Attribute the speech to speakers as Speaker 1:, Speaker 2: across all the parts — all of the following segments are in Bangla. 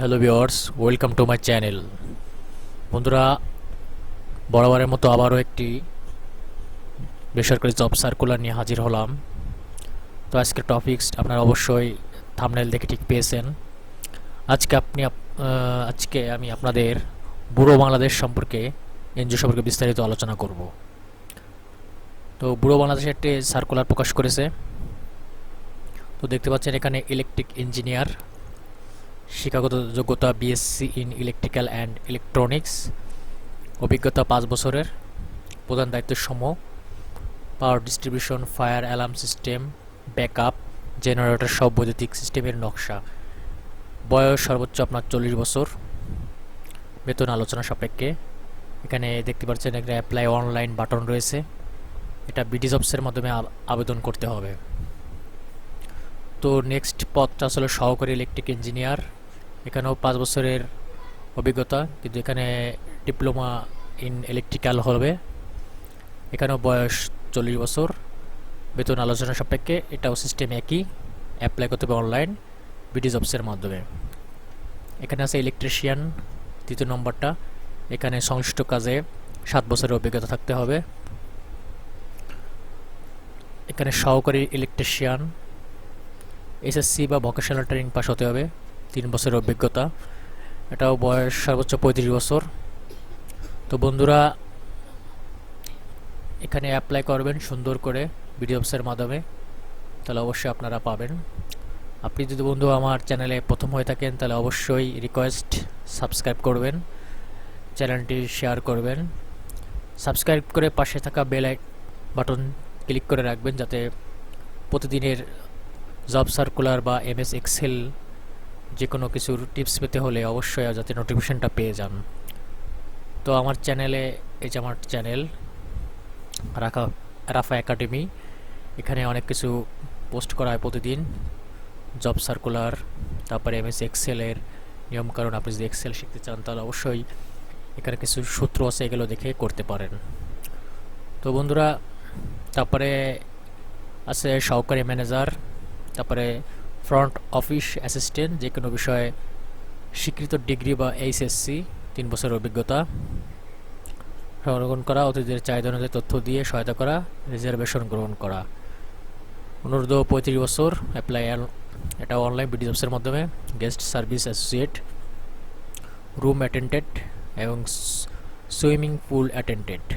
Speaker 1: Hello viewers welcome to my channel বন্ধুরা, বরাবরের মতো আবারও একটি বেসরকারি জব সার্কুলার নিয়ে হাজির হলাম। তো আজকের টপিকস আপনারা অবশ্যই থামনেল দেখে ঠিক পেয়েছেন। আজকে আপনি আজকে আমি আপনাদের বুড়ো বাংলাদেশ সম্পর্কে এনজিও সম্পর্কে বিস্তারিত আলোচনা করব। তো বুড়ো বাংলাদেশ একটি সার্কুলার প্রকাশ করেছে। তো দেখতে পাচ্ছেন এখানে ইলেকট্রিক ইঞ্জিনিয়ার শিক্ষাগত যোগ্যতা BSc in electrical and electronics অভিজ্ঞতা পাঁচ বছরের, প্রধান দায়িত্ব সম power distribution fire alarm system backup generator সব বৈদ্যুতিক সিস্টেমের নকশা। বয়স সর্বোচ্চ আপনার চল্লিশ বছর। বেতন আলোচনা সাপেক্ষে। এখানে দেখতে পাচ্ছেন একটা অ্যাপ্লাই অনলাইন বাটন রয়েছে। এটা বিডি জবসের মাধ্যমে আব- আবেদন করতে হবে। তো নেক্সট পথটা আসলে সহকারী ইলেকট্রিক ইঞ্জিনিয়ার এখানেও পাঁচ বছরের অভিজ্ঞতা, কিন্তু এখানে ডিপ্লোমা ইন ইলেকট্রিক্যাল হবে। এখানেও বয়স চল্লিশ বছর। বেতন আলোচনা সাপেক্ষে এটাও সিস্টেম একই অ্যাপ্লাই করতে হবে অনলাইন বিডি জবসের মাধ্যমে। এখানে আছে ইলেকট্রিশিয়ান তৃতীয় নম্বরটা। এখানে সংশ্লিষ্ট কাজে সাত বছরের অভিজ্ঞতা থাকতে হবে। এখানে সহকারী ইলেকট্রিশিয়ান এসএসসি বা ভোকেশনাল ট্রেনিং পাস হতে হবে। তিন বছরের অভিজ্ঞতা। এটাও বয়স সর্বোচ্চ পঁয়ত্রিশ বছর। তো বন্ধুরা, এখানে অ্যাপ্লাই করবেন সুন্দর করে বিডি অফিসের মাধ্যমে। তাহলে অবশ্যই আপনারা পাবেন। আপনি যদি বন্ধু আমার চ্যানেলে প্রথম হয়ে থাকেন, তাহলে অবশ্যই রিকোয়েস্ট সাবস্ক্রাইব করবেন। চ্যানেলটি শেয়ার করবেন। সাবস্ক্রাইব করে পাশে থাকা বেল বাটন ক্লিক করে রাখবেন, যাতে প্রতিদিনের জব সার্কুলার বা এমএস এক্সেল যে কোনো কিছুর টিপস পেতে হলে অবশ্যই যাতে নোটিফিকেশনটা পেয়ে যান। তো আমার চ্যানেলে, এই যে আমার চ্যানেল, রাখা, রাফা একাডেমি, এখানে অনেক কিছু পোস্ট করা হয় প্রতিদিন। জব সার্কুলার তারপরে এমএস এক্সেলের নিয়মকানুন, আপনি যদি এক্সেল শিখতে চান, তাহলে অবশ্যই এখানে কিছু সূত্র আছে, এগুলো দেখে করতে পারেন। তো বন্ধুরা, তারপরে আছে সহকারী ম্যানেজার, তারপরে ফ্রন্ট অফিস অ্যাসিস্ট্যান্ট যে কোনো বিষয়ে স্বীকৃত ডিগ্রি বা এইচএসসি তিন বছরের অভিজ্ঞতা। সংরক্ষণ করা, অতিথিদের চাহিদা অনুযায়ী তথ্য দিয়ে সহায়তা করা, রিজার্ভেশন গ্রহণ করা। অনুরোধ, পঁয়ত্রিশ বছর অ্যাপ্লাই এটা অনলাইন বিডি জবসের মাধ্যমে guest service associate room attendant এবং swimming pool attendant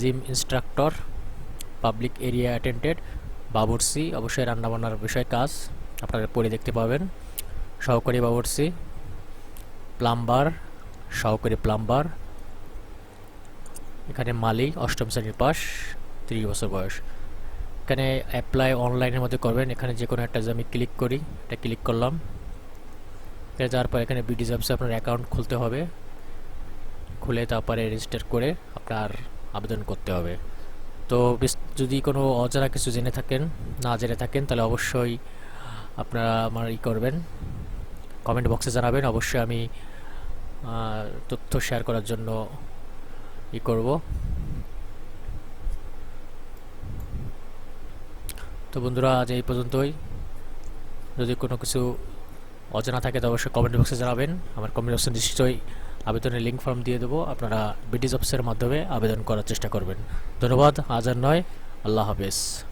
Speaker 1: gym instructor public area attendant বাবুর্সি, অবশ্যই রান্নাবান্নার বিষয় কাজ আপনারা পড়ে দেখতে পাবেন। সহকারী বাবুর্সি, প্লাম্বার, সহকারী প্লাম্বার। এখানে মালিক, অষ্টম শ্রেণির পাস তিরিশ বছর বয়স। এখানে অ্যাপ্লাই অনলাইনের মধ্যে করবেন। এখানে যে কোনো একটা আমি ক্লিক করি, এটা ক্লিক করলাম। এখানে যাওয়ার পর এখানে বিডি জবসে আপনার অ্যাকাউন্ট খুলতে হবে। খুলে তারপরে রেজিস্টার করে আপনার আবেদন করতে হবে। তো যদি কোনো অজানা কিছু জেনে থাকেন, না জেনে থাকেন, তাহলে অবশ্যই আপনারা আমার ই করবেন। কমেন্ট বক্সে জানাবেন। অবশ্যই আমি তথ্য শেয়ার করার জন্য ই করব। তো বন্ধুরা, আজ এই পর্যন্তই। যদি কোনো কিছু অজানা থাকে তো অবশ্যই কমেন্ট বক্সে জানাবেন। আমার কমেন্ট বক্সে নিশ্চয়ই আবেদনের লিঙ্ক ফর্ম দিয়ে দেবো। আপনারা বিডি অফিসের মাধ্যমে আবেদন করার চেষ্টা করবেন। ধন্যবাদ। আজ আর নয়। আল্লাহ হাফেজ।